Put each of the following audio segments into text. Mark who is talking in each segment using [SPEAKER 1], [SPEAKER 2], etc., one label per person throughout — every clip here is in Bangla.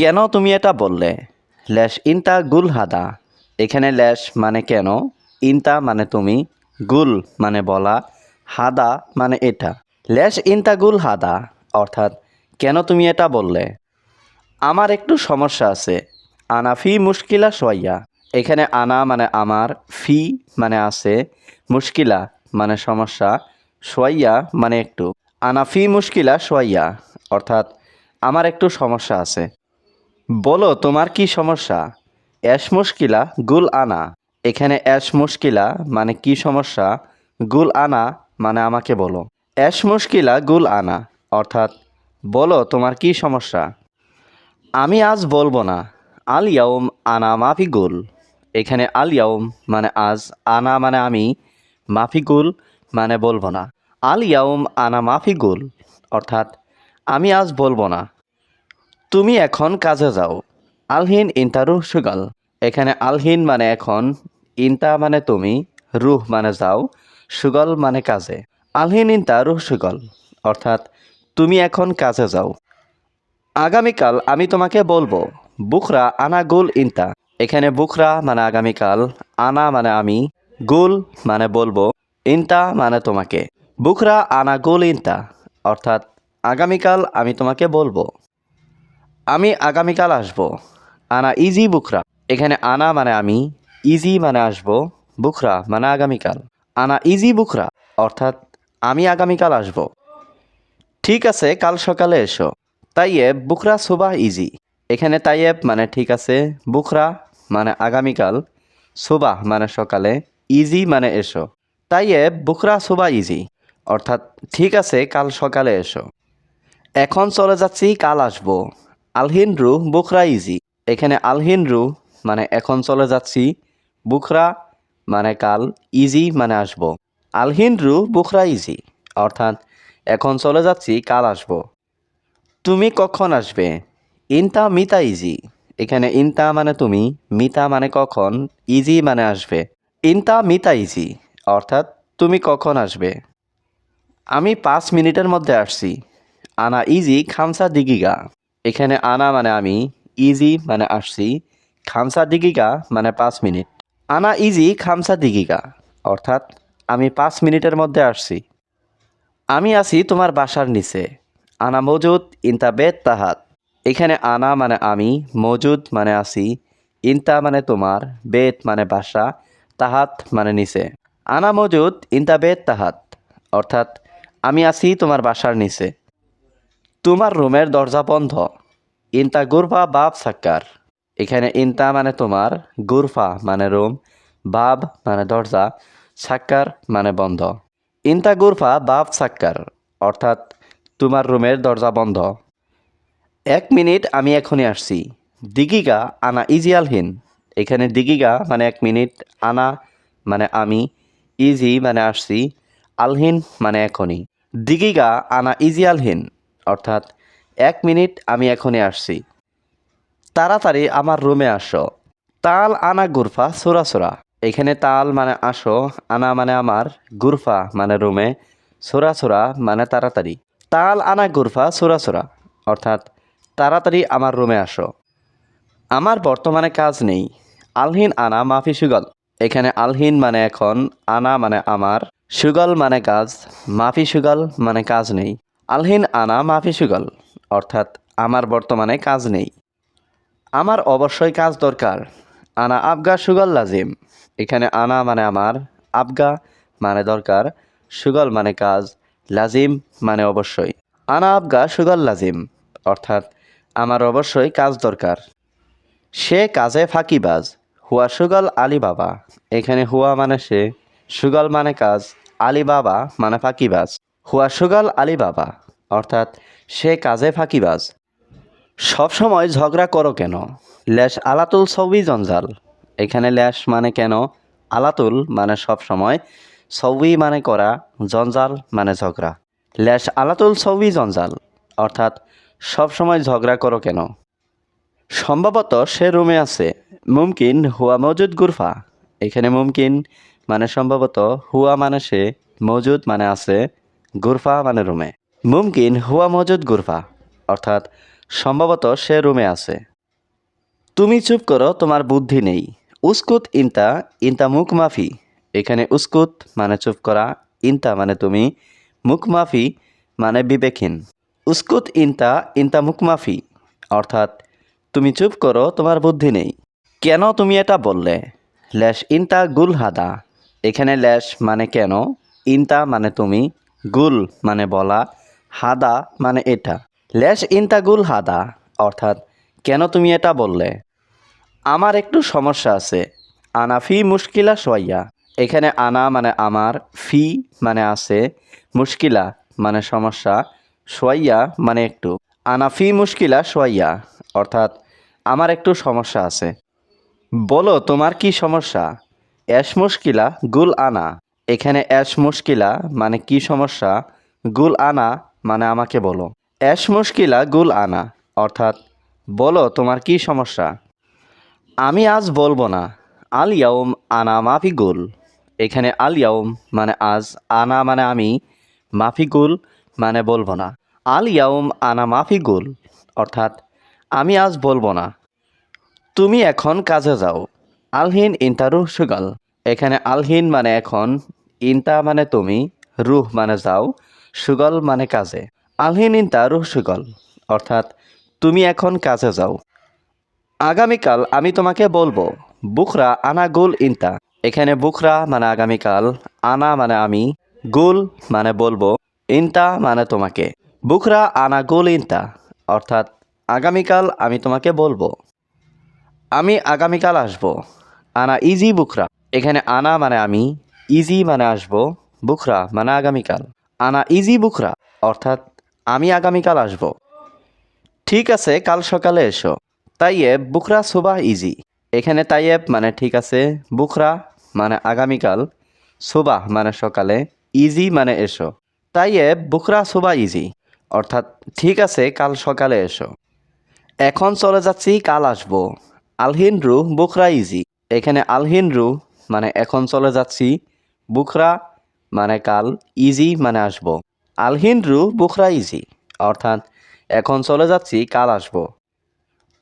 [SPEAKER 1] কেন তুমি এটা বললে? ল্যাশ ইনতা গুল হাদা। এখানে ল্যাশ মানে কেন? ইনতা মানে তুমি, গুল মানে বলা, হাদা মানে এটা। ল্যাশ ইনতা গুল হাদা, অর্থাৎ কেন তুমি এটা বললে? আমার একটু সমস্যা আছে। আনা ফি মুশকিলা সোয়াইয়া এখানে আনা মানে আমার, ফি মানে আছে, মুশকিলা মানে সমস্যা সোয়াইয়া মানে একটু। আনা ফি মুশকিলা সোয়াইয়া অর্থাৎ আমার একটু সমস্যা আছে। বলো, তোমার কি সমস্যা? অ্যাশ মুশকিলা, গুল আনা। এখানে অ্যাশ মুশকিলা মানে কি সমস্যা? গুল আনা মানে আমাকে বলো। অ্যাশ মুশকিলা, গুল আনা। অর্থাৎ, বলো, তোমার কি সমস্যা? আমি আজ বলব না। আল ইয়াউম আনা মাফিগুল এখানে আল ইয়াউম মানে আজ, আনা মানে আমি মাফিগুল মানে বলব না। আল ইয়াউম আনা মাফিগুল অর্থাৎ, আমি আজ বলব না। তুমি এখন কাজে যাও। আলহিন ইন্তা রুহ সুগাল। এখানে আলহিন মানে এখন, ইন্তা মানে তুমি, রুহ মানে যাও, সুগল মানে কাজে। আলহিন ইন্তা রুহ সুগল, অর্থাৎ তুমি এখন কাজে যাও। আগামীকাল আমি তোমাকে বলব, বুখরা আনা গুল ইন্তা। এখানে বুখরা মানে আগামীকাল, আনা মানে আমি, গুল মানে বলব, ইন্তা মানে তোমাকে। বুখরা আনা গুল ইন্তা, অর্থাৎ আগামীকাল আমি তোমাকে বলব। আমি আগামীকাল আসব। আনা ইজি বুখরা। এখানে আনা মানে আমি, ইজি মানে আসব বুখরা মানে আগামীকাল। আনা ইজি বুখরা, অর্থাৎ আমি আগামীকাল আসব। ঠিক আছে, কাল সকালে এসো। তাইয়েব, বুখরা সুবাহ ইজি। এখানে তাইয়েব মানে ঠিক আছে, বুখরা মানে আগামীকাল। সুবাহ মানে সকালে, ইজি মানে এসো। তাইয়েব, বুখরা সুবাহ ইজি। অর্থাৎ ঠিক আছে, কাল সকালে এসো। এখন চলে যাচ্ছি, কাল আসব। আলহিন রু বুখরা ইজি। এখানে আলহিন রু মানে এখন চলে যাচ্ছি, বুখরা মানে কাল, ইজি মানে আসব। আলহিন রু বুখরা ইজি, অর্থাৎ এখন চলে যাচ্ছি, কাল আসব। তুমি কখন আসবে? ইনতা মিতা ইজি। এখানে ইনতা মানে তুমি, মিতা মানে কখন, ইজি মানে আসবে। ইনতা মিতা ইজি, অর্থাৎ তুমি কখন আসবে? আমি পাঁচ মিনিটের মধ্যে আসছি। আনা ইজি খামসা দিগিগা। এখানে আনা মানে আমি ইজি মানে আসছি, খামসা দিগিগা মানে পাঁচ মিনিট। আনা ইজি খামসা দিগিগা, অর্থাৎ আমি পাঁচ মিনিটের মধ্যে আসছি। আমি আছি তোমার বাসার নিচে। আনা মজুদ, ইনতা বেত তাহাত। এখানে আনা মানে আমি, মজুদ মানে আছি, ইনতা মানে তোমার, বেত মানে বাসা, তাহাত মানে নিচে। আনা মজুদ, ইনতা বেত তাহাত, অর্থাৎ আমি আছি তোমার বাসার নিচে। তোমার রুমের দরজা বন্ধ। ইনতা গুরফা বাব সাক্কার। এখানে ইনতা মানে তোমার, গুরফা মানে রুম, বাব মানে দরজা, সাক্কার মানে বন্ধ। ইনতা গুরফা বাব সাক্কার, অর্থাৎ তোমার রুমের দরজা বন্ধ। এক মিনিট আমি এখনই আসছি। দিগিগা আনা ইজিয়ালহীন এখানে দিগিগা মানে এক মিনিট, আনা মানে আমি, ইজি মানে আসছি, আলহীন মানে এখনই। দিগিগা আনা ইজিয়ালহীন অর্থাৎ, এক মিনিট আমি এখনই আসছি। তাড়াতাড়ি আমার রুমে আসো। তাল আনা গুরফা, সোরা সোরা। এখানে তাল মানে আসো, আনা মানে আমার, গুরফা মানে রুমে, সোরা সোরা মানে তাড়াতাড়ি। তাল আনা গুরফা, সোরা সোরা। অর্থাৎ, তাড়াতাড়ি আমার রুমে আসো। আমার বর্তমানে কাজ নেই। আলহিন আনা মাফি সুগল। এখানে আলহিন মানে এখন, আনা মানে আমার, সুগল মানে কাজ, মাফি সুগল মানে কাজ নেই। আলহিন আনা মাফি সুগল, অর্থাৎ আমার বর্তমানে কাজ নেই। আমার অবশ্যই কাজ দরকার। আনা আবগা সুগল লাজিম। এখানে আনা মানে আমার, আবগা মানে দরকার, সুগল মানে কাজ, লাজিম মানে অবশ্যই। আনা আবগা সুগল লাজিম, অর্থাৎ আমার অবশ্যই কাজ দরকার। সে কাজে ফাঁকিবাজ, হুয়া সুগল আলী বাবা। এখানে হুয়া মানে সে, সুগল মানে কাজ, আলী বাবা মানে ফাঁকিবাজ। হুয়া সুগল আলী বাবা। অর্থাৎ সে কাজে ফাঁকিবাজ। সবসময় ঝগড়া করো কেন? ল্যাশ আলাতুল সবই জঞ্জাল। এখানে ল্যাশ মানে কেন? আলাতুল মানে সব সময় সবই মানে করা, জঞ্জাল মানে ঝগড়া। ল্যাশ আলাতুল সবই জঞ্জাল, অর্থাৎ সব সময় ঝগড়া করো কেন? সম্ভবত সে রুমে আছে। মুমকিন হুয়া মজুদ গুরফা। এখানে মুমকিন মানে সম্ভবত হুয়া মানে সে, মজুদ মানে আছে, গুরফা মানে রুমে। মুমকিন হুয়া মজুদ গুরফা। অর্থাৎ সম্ভবত সে রুমে আছে। তুমি চুপ করো, তোমার বুদ্ধি নেই। উস্কুত ইনতা ইনতা মুখ মাফি। এখানে উস্কুত মানে চুপ করা, ইনতা মানে তুমি মুখ মাফি মানে বিবেকহীন। উস্কুত ইনতা ইনতা মুখ মাফি। অর্থাৎ তুমি চুপ করো, তোমার বুদ্ধি নেই। কেন তুমি এটা বললে? ল্যাশ ইনতা গুল হাদা। এখানে ল্যাশ মানে কেন? ইনতা মানে তুমি গুল মানে বলা হাদা মানে এটা। ল্যাশ ইনতা গুল হাদা, অর্থাৎ কেন তুমি এটা বললে? আমার একটু সমস্যা আছে। আনা ফি মুশকিলা সোয়াইয়া এখানে আনা মানে আমার, ফি মানে আছে মুশকিলা মানে সমস্যা সোয়াইয়া মানে একটু। আনা ফি মুশকিলা সোয়াইয়া অর্থাৎ আমার একটু সমস্যা আছে। বলো তোমার কি সমস্যা? অ্যাশ মুশকিলা, গুল আনা। এখানে অ্যাশ মুশকিলা মানে কি সমস্যা? গুল আনা মানে আমাকে বলো। অ্যাশ মুশকিলা গুল আনা, অর্থাৎ, বলো তোমার কি সমস্যা? আমি আজ বলব না, আল ইয়াউম আনা মাফিগুল এখানে আল ইয়াউম মানে আজ, আনা মানে আমি মাফিগুল মানে বলব না। আল ইয়াউম আনা মাফিগুল অর্থাৎ, আমি আজ বলব না। তুমি এখন কাজে যাও। আলহিন ইনতা রুহ সুগাল। এখানে আলহিন মানে এখন, ইনতা মানে তুমি, রুহ মানে যাও। সুগল মানে কাজে। আলহিন ইনতা রুহ সুগল, অর্থাৎ তুমি এখন কাজে যাও। আগামীকাল আমি তোমাকে বলব, বুখরা আনা গুল ইনতা। এখানে বুখরা মানে আগামীকাল, আনা মানে আমি, গুল মানে বলব, ইনতা মানে তোমাকে। বুখরা আনা গুল ইনতা, অর্থাৎ আগামীকাল আমি তোমাকে বলব। আমি আগামীকাল আসব, আনা ইজি বুখরা। এখানে আনা মানে আমি, ইজি মানে আসব, বুখরা মানে আগামীকাল। আনা ইজি বুখরা। অর্থাৎ আমি আগামীকাল আসব। ঠিক আছে, কাল সকালে এসো। তাইয়েব, বুখরা সুবাহ ইজি এখানে তাইয়েব মানে ঠিক আছে, বুখরা মানে আগামীকাল। সুবাহ মানে সকালে ইজি মানে এসো। তাইয়েব, বুখরা সুবাহ ইজি অর্থাৎ ঠিক আছে, কাল সকালে এসো। এখন চলে যাচ্ছি, কাল আসব। আলহিন রু বুখরা ইজি এখানে আলহিন রু মানে এখন চলে যাচ্ছি, বুখরা মানে কাল ইজি মানে আসব। আলহিন রু বুখরা ইজি অর্থাৎ এখন চলে যাচ্ছি, কাল আসব।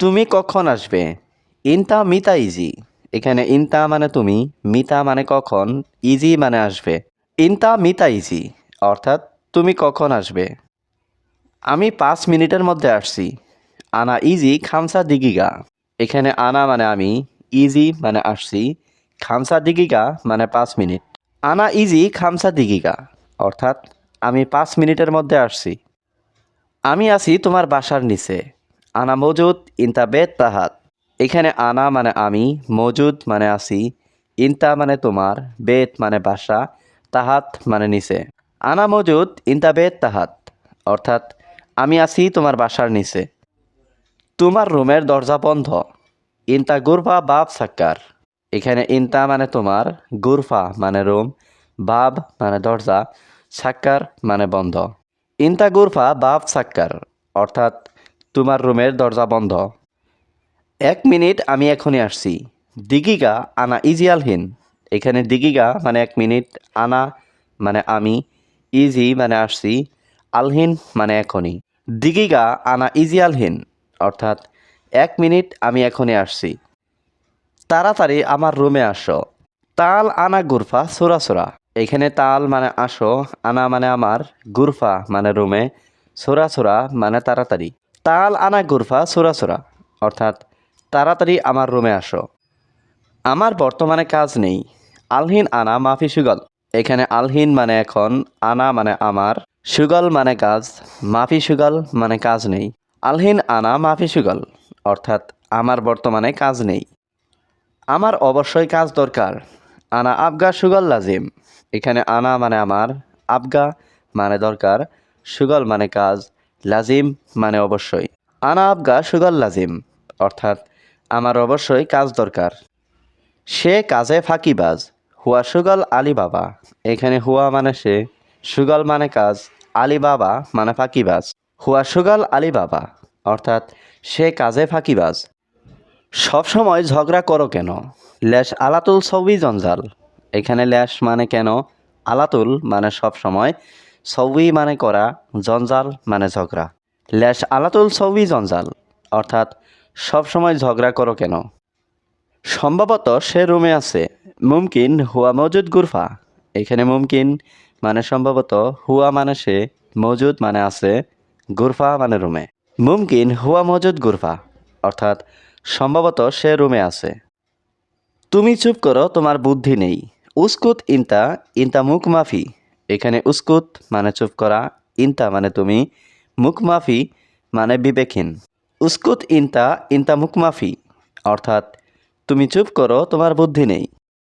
[SPEAKER 1] তুমি কখন আসবে? ইনতা মিতা ইজি এখানে ইনতা মানে তুমি, মিতা মানে কখন ইজি মানে আসবে। ইনতা মিতা ইজি অর্থাৎ তুমি কখন আসবে? আমি পাঁচ মিনিটের মধ্যে আসছি। আনা ইজি খামসা দিগিগা। এখানে আনা মানে আমি ইজি মানে আসছি। খামসা দিগিগা মানে পাঁচ মিনিট। আনা ইজি খামসা দিগিগা, অর্থাৎ আমি পাঁচ মিনিটের মধ্যে আসছি। আমি আছি তোমার বাসার নিচে। আনা মজুদ ইনতা বেদ তাহাত। এখানে আনা মানে আমি, মজুদ মানে আছি, ইনতা মানে তোমার বেদ মানে বাসা, তাহাত মানে নিচে। আনা মজুদ ইনতা বেদ তাহাত, অর্থাৎ আমি আছি তোমার বাসার নিচে। তোমার রুমের দরজা বন্ধ। ইনতা গুরবা বাব সাক্কার। এখানে ইনতা মানে তোমার, গুরফা মানে রুম, বাব মানে দরজা, সাক্কার মানে বন্ধ। ইনতা, গুরফা, বাব, সাক্কার, অর্থাৎ তোমার রুমের দরজা বন্ধ। এক মিনিট আমি এখনই আসছি। দিগিগা আনা ইজি আলহিন এখানে দিগিগা মানে এক মিনিট, আনা মানে আমি, ইজি মানে আসছি আলহীন মানে এখনই। দিগিগা আনা ইজি আলহিন অর্থাৎ এক মিনিট আমি এখনই আসছি। তাড়াতাড়ি আমার রুমে আসো। তাল আনা গুরফা, সোরা সোরা। এখানে তাল মানে আসো, আনা মানে আমার, গুরফা মানে রুমে, সোরা সোরা মানে তাড়াতাড়ি। তাল আনা গুরফা, সোরা সোরা। অর্থাৎ তাড়াতাড়ি আমার রুমে আসো। আমার বর্তমানে কাজ নেই। আলহিন আনা মাফি সুগল। এখানে আলহিন মানে এখন, আনা মানে আমার, সুগল মানে কাজ, মাফি সুগল মানে কাজ নেই। আলহিন আনা মাফি সুগল। অর্থাৎ আমার বর্তমানে কাজ নেই। আমার অবশ্যই কাজ দরকার। আনা আবগা সুগল লাজিম। এখানে আনা মানে আমার, আবগা মানে দরকার, সুগল মানে কাজ, লাজিম মানে অবশ্যই। আনা আবগা সুগল লাজিম, অর্থাৎ আমার অবশ্যই কাজ দরকার। সে কাজে ফাঁকিবাজ, হুয়া সুগল আলী বাবা। এখানে হুয়া মানে সে, সুগল মানে কাজ, আলী বাবা মানে ফাঁকিবাজ। হুয়া সুগল আলী বাবা, অর্থাৎ সে কাজে ফাঁকিবাজ। সবসময় ঝগড়া করো কেন? ল্যাশ আলাতুল সবই জঞ্জাল। এখানে ল্যাশ মানে কেন? আলাতুল মানে সব সময় সবই মানে করা, জঞ্জাল মানে ঝগড়া। ল্যাশ আলাতুল সবই জঞ্জাল, অর্থাৎ সবসময় ঝগড়া করো কেন? সম্ভবত সে রুমে আছে, মুমকিন হুয়া মজুদ গুরফা। এখানে মুমকিন মানে সম্ভবত হুয়া মানে সে, মজুদ মানে আছে, গুরফা মানে রুমে। মুমকিন হুয়া মজুদ গুরফা। অর্থাৎ সম্ভবত সে রুমে আছে। তুমি চুপ করো, তোমার বুদ্ধি নেই। উস্কুত ইন্তা ইন্তা মুখ মাফি। এখানে উস্কুত মানে চুপ করা, ইন্তা মানে তুমি মুখ মাফি মানে বিবেকহীন। উস্কুত ইন্তা ইন্তা মুখ মাফি। অর্থাৎ তুমি চুপ করো, তোমার বুদ্ধি নেই।